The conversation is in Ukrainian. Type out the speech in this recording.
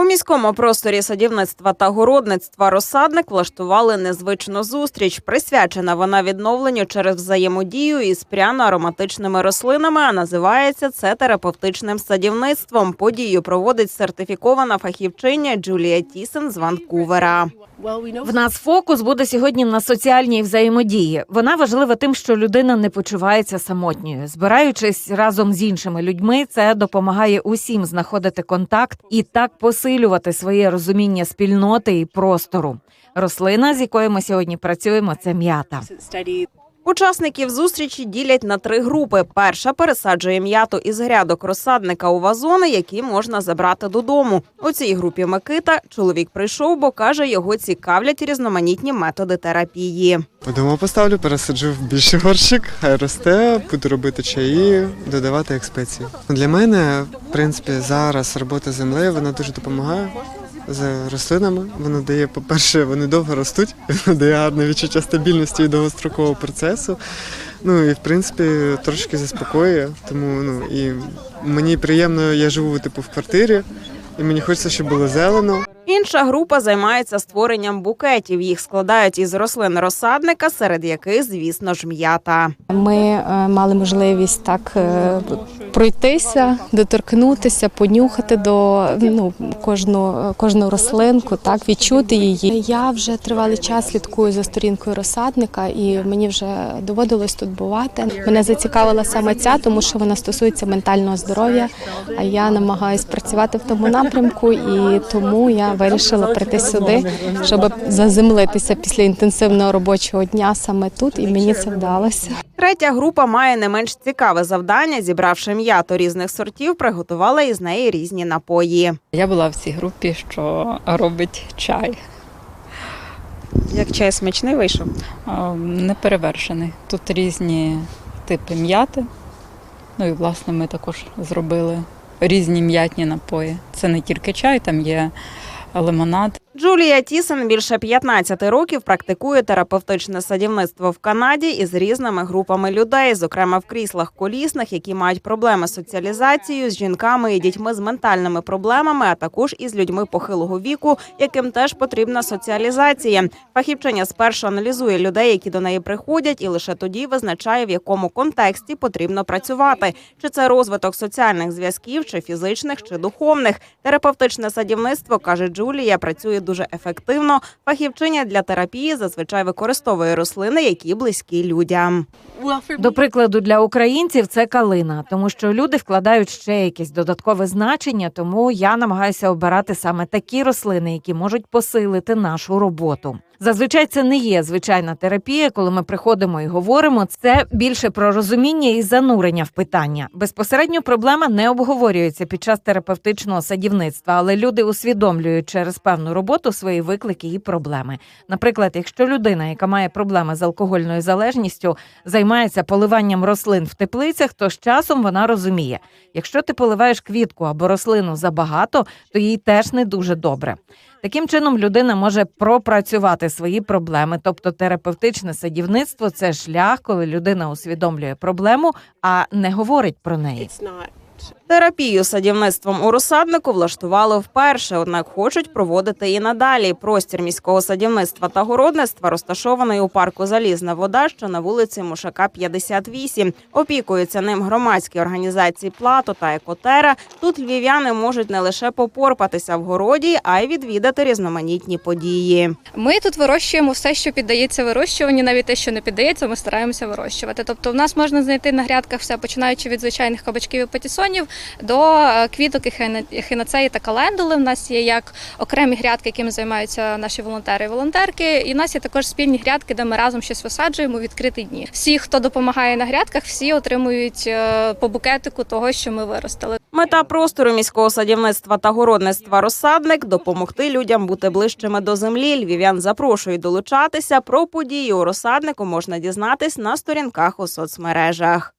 У міському просторі садівництва та городництва розсадник влаштували незвичну зустріч. Присвячена вона відновленню через взаємодію із пряно-ароматичними рослинами. А називається це терапевтичним садівництвом. Подію проводить сертифікована фахівчиня Джулія Тісен з Ванкувера. В нас фокус буде сьогодні на соціальній взаємодії. Вона важлива тим, що людина не почувається самотньою. Збираючись разом з іншими людьми, це допомагає усім знаходити контакт і так посилювати своє розуміння спільноти і простору. Рослина, з якою ми сьогодні працюємо, це м'ята. Учасників зустрічі ділять на три групи. Перша пересаджує м'яту із грядок розсадника у вазони, які можна забрати додому. У цій групі Микита чоловік прийшов, бо каже, його цікавлять різноманітні методи терапії. Подумав, поставлю, пересаджу в більший горщик, хай росте, буду робити чаї, додавати як. Для мене, в принципі, зараз робота землею вона дуже допомагає з рослинами. Воно дає, по-перше, вони довго ростуть, воно дає гарне відчуття стабільності і довгострокового процесу. Ну і в принципі трошки заспокоює. Тому ну і мені приємно, я живу типу в квартирі, і мені хочеться, щоб було зелено. Інша група займається створенням букетів. Їх складають із рослин розсадника, серед яких, звісно ж, м'ята. Ми е, мали можливість так е, пройтися, доторкнутися, понюхати до ну, кожну, кожну рослинку, так відчути її. Я вже тривалий час слідкую за сторінкою розсадника, і мені вже доводилось тут бувати. Мене зацікавила саме ця, тому що вона стосується ментального здоров'я. А я намагаюся працювати в тому напрямку, і тому я вирішила прийти сюди, щоб заземлитися після інтенсивного робочого дня саме тут, і мені це вдалося. Третя група має не менш цікаве завдання. Зібравши м'яту різних сортів, приготувала із неї різні напої. Я була в цій групі, що робить чай. Як чай смачний вийшов. Неперевершений. Тут різні типи м'яти. Ну і власне ми також зробили різні м'ятні напої. Це не тільки чай, там є лимонад. Джулія Тісен більше 15 років практикує терапевтичне садівництво в Канаді із різними групами людей, зокрема в кріслах колісних, які мають проблеми з соціалізацією з жінками і дітьми з ментальними проблемами, а також із людьми похилого віку, яким теж потрібна соціалізація. Фахівчиня спершу аналізує людей, які до неї приходять, і лише тоді визначає, в якому контексті потрібно працювати: чи це розвиток соціальних зв'язків, чи фізичних, чи духовних. Терапевтичне садівництво каже Джулія, працює дуже ефективно. Фахівчиня для терапії зазвичай використовує рослини, які близькі людям. До прикладу, для українців це калина, тому що люди вкладають ще якесь додаткове значення. Тому я намагаюся обирати саме такі рослини, які можуть посилити нашу роботу. Зазвичай це не є звичайна терапія, коли ми приходимо і говоримо. Це більше про розуміння і занурення в питання. Безпосередньо проблема не обговорюється під час терапевтичного садівництва, але люди усвідомлюють через певну роботу свої виклики і проблеми. Наприклад, якщо людина, яка має проблеми з алкогольною залежністю, займається поливанням рослин в теплицях, то з часом вона розуміє, якщо ти поливаєш квітку або рослину забагато, то їй теж не дуже добре. Таким чином, людина може пропрацювати свої проблеми, тобто терапевтичне садівництво це шлях, коли людина усвідомлює проблему, а не говорить про неї. Терапію садівництвом у розсаднику влаштували вперше, однак хочуть проводити і надалі. Простір міського садівництва та городництва розташований у парку Залізна вода, що на вулиці Мушака, 58. Опікуються ним громадські організації Плато та Екотера. Тут львів'яни можуть не лише попорпатися в городі, а й відвідати різноманітні події. Ми тут вирощуємо все, що піддається вирощуванню, навіть те, що не піддається, ми стараємося вирощувати. Тобто, в нас можна знайти на грядках все, починаючи від звичайних кабачків і патісонів до е, квіток і хина- та календули. У нас є як окремі грядки, якими займаються наші волонтери і волонтерки. І в нас є також спільні грядки, де ми разом щось висаджуємо у відкриті дні. Всі, хто допомагає на грядках, всі отримують е, по букетику того, що ми виростили. Мета простору міського садівництва та городництва розсадник допомогти людям бути ближчими до землі. Львів'ян запрошують долучатися. Про події у розсаднику можна дізнатись на сторінках у соцмережах.